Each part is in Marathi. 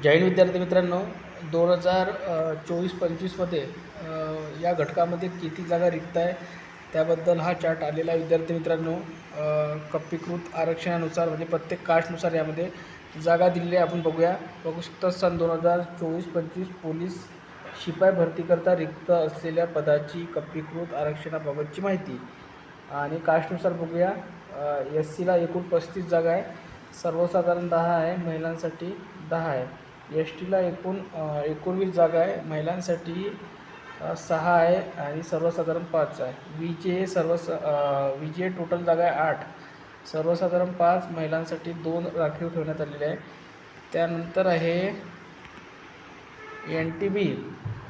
जैन विद्यार्थी मित्रांनो दोन हजार चोवीस पंचवीसमध्ये या घटकामध्ये किती जागा रिक्त आहे त्याबद्दल हा चार्ट आलेला विद्यार्थी मित्रांनो कप्पीकृत आरक्षणानुसार म्हणजे प्रत्येक कास्टनुसार यामध्ये जागा दिलेली आहे. आपण बघूया. बघू शकता सन दोन हजार चोवीस पंचवीस पोलीस शिपाई भरतीकरता रिक्त असलेल्या पदाची कप्पीकृत आरक्षणाबाबतची माहिती. आणि कास्टनुसार बघूया एस सीला एकूण पस्तीस जागा आहे. सर्वसाधारण दहा आहे महिलांसाठी दहा आहे. एस टीला एकूण एकोणवीस जागा आहे. महिलांसाठी सहा आहे आणि सर्वसाधारण पाच आहे. वी जे सर्व वी जे टोटल जागा आहे आठ. सर्वसाधारण पाच महिलांसाठी दोन राखीव ठेवण्यात आलेले आहे. त्यानंतर आहे एन टी बी.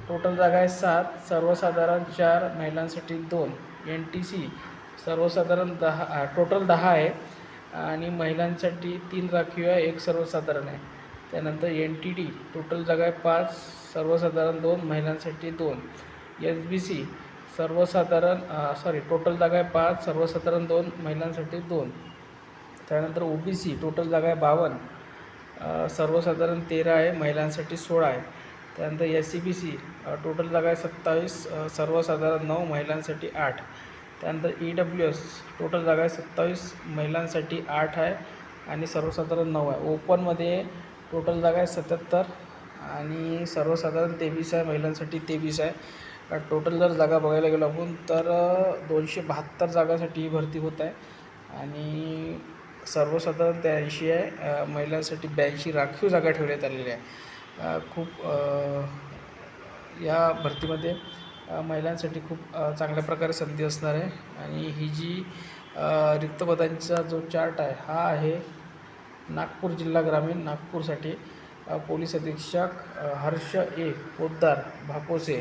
टोटल जागा आहे सात सर्वसाधारण चार महिलांसाठी दोन. एन टी सी सर्वसाधारण दहा टोटल दहा आहे. आणि महिलांसाठी तीन राखीव आहे एक सर्वसाधारण आहे. त्यानंतर एन टी डी टोटल जागा आहे पाच सर्वसाधारण दोन महिलांसाठी दोन. एस बी सी सर्वसाधारण सॉरी टोटल जागा आहे पाच सर्वसाधारण दोन महिलांसाठी दोन. त्यानंतर ओ बी सी टोटल जागा आहे बावन्न सर्वसाधारण तेरा आहे महिलांसाठी सोळा आहे. त्यानंतर S C B C total जागा आहे सत्तावीस सर्वसाधारण नऊ महिलांसाठी आठ. त्यानंतर ई डब्ल्यू एस टोटल जागा आहे सत्तावीस महिलांसाठी आठ आहे आणि सर्वसाधारण नऊ आहे. ओपनमध्ये टोटल जागा आहे सत्याहत्तर आणि सर्वसाधारण तेवीस आहे महिलांसाठी तेवीस आहे. टोटल जर जागा बघायला गेलो आपण तर दोनशे बहात्तर जागासाठी ही भरती होत आहे आणि सर्वसाधारण त्याऐंशी आहे महिलांसाठी ब्याऐंशी राखीव जागा ठेवण्यात आलेल्या आहे. खूप या भरतीमध्ये महिलांसाठी खूप चांगल्या प्रकारे संधी असणार आहे. आणि ही जी अ, रिक्त पदांचा जो चार्ट आहे हा आहे नागपूर जिल्हा ग्रामीण नागपूरसाठी पोलीस अधीक्षक हर्ष ए पोद्दार भापोसे